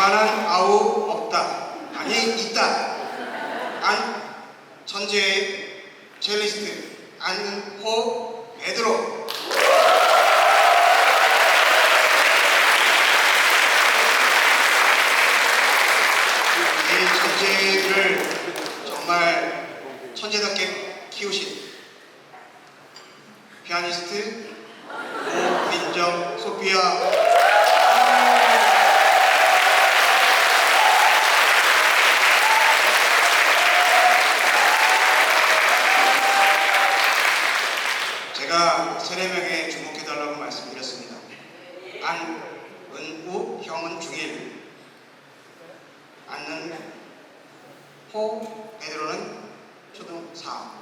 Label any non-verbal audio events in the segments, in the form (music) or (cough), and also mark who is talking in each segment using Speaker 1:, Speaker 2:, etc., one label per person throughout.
Speaker 1: 상관은 아우 없다. 아니 있다. 안 천재의 첼리스트. 안호 베드로. 이 천재를 정말 천재답게 키우신 피아니스트 오민정 소피아 제가 세네 명에 주목해달라고 말씀드렸습니다. 안 은 우 형은 중1 안는 호 베드로는 초등 4.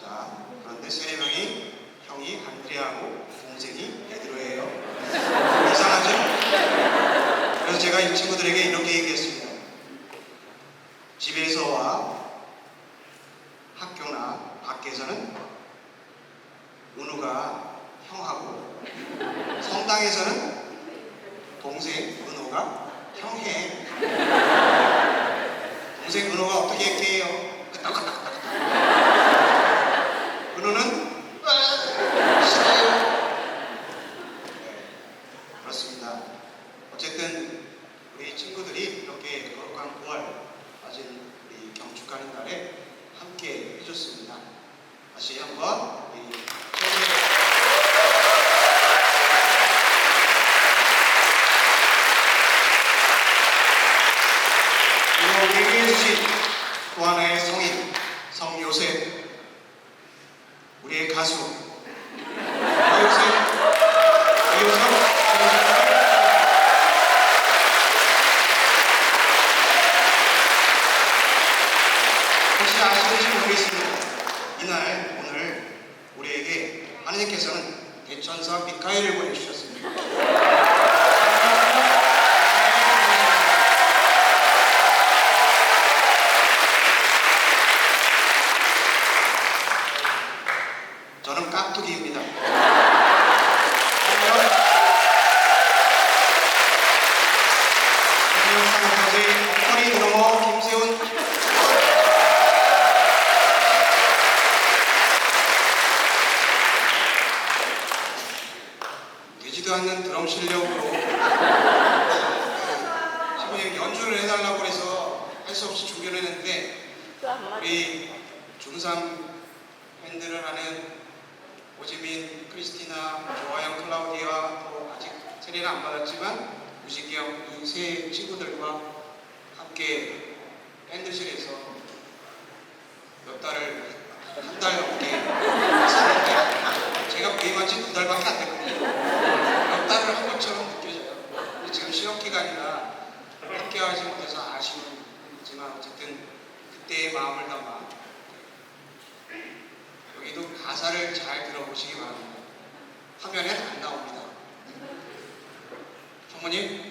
Speaker 1: 자 그런데 세네 명이 형이 안드레하고 동생이 베드로예요. 이상하죠? 그래서 제가 이 친구들에게 이렇게 얘기했습니다. 집에서와 학교나 밖에서는 은우가 형하고 성당에서는 동생 은호가 형해. 동생 은호가 어떻게 얘기해요? 지금 시험 기간이라 함께하지 못해서 아쉬움이지만 어쨌든 그때의 마음을 담아 여기도 가사를 잘 들어보시기 바랍니다. 화면에 안 나옵니다. (laughs) 성모님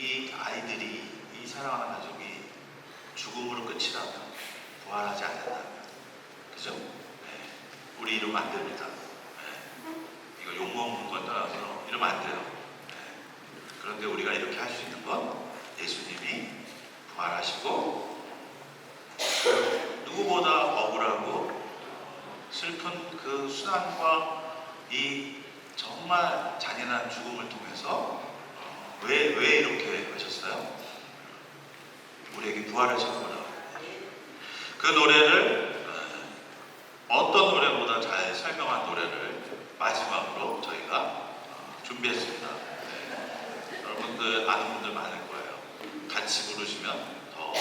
Speaker 2: 이 아이들이 이 사랑하는 가족이 죽음으로 끝이라면 부활하지 않는다면 그죠? 네. 우리 이러면 안 됩니다. 네. 이거 욕먹는 건 떠나서 이러면 안 돼요. 네. 그런데 우리가 이렇게 할 수 있는 건 예수님이 부활하시고 누구보다 억울하고 슬픈 그 수단과 이 정말 잔인한 죽음을 통해서 왜, 왜 이렇게 하셨어요? 우리에게 부활을 주구나. 그 노래를 어, 어떤 노래보다 잘 설명한 노래를 마지막으로 저희가 어, 준비했습니다. 네. 여러분들 아는 분들 많을 거예요. 같이 부르시면 더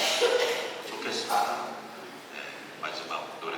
Speaker 2: 좋겠습니다. 네, 마지막 노래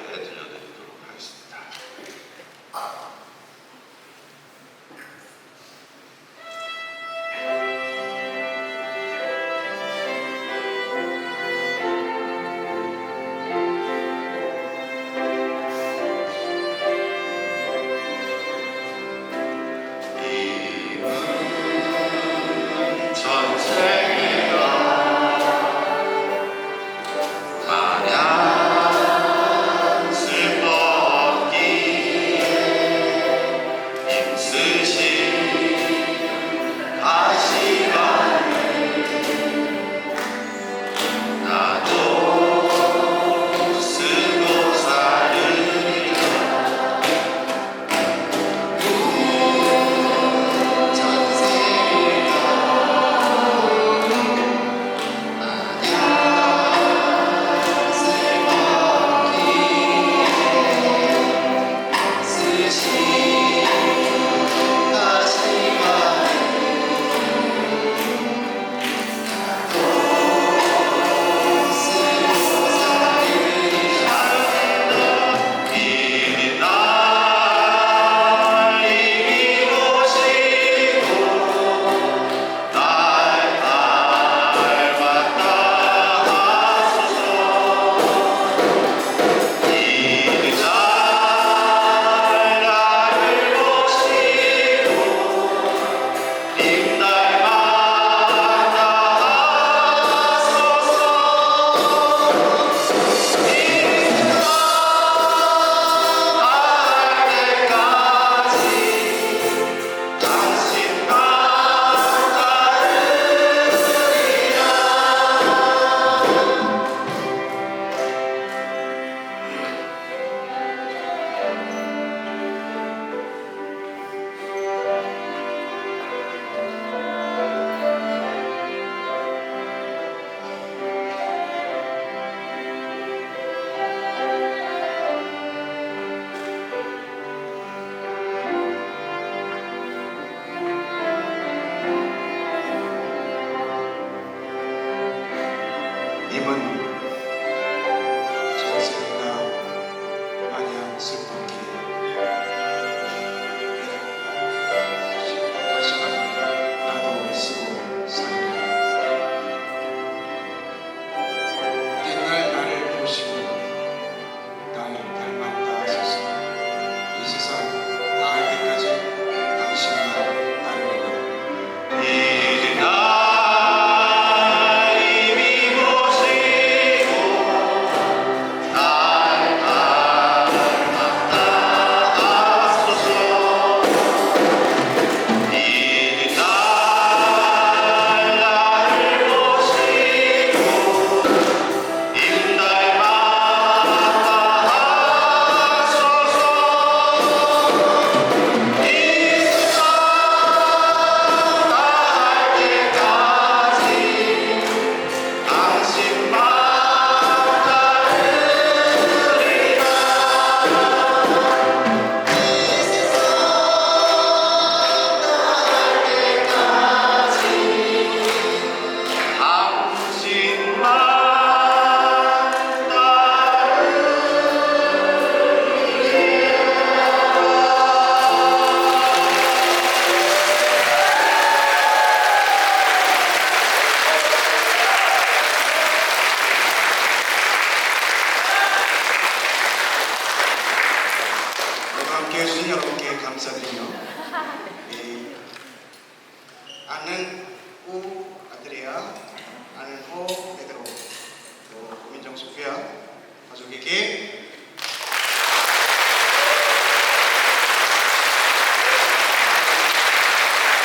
Speaker 2: 입은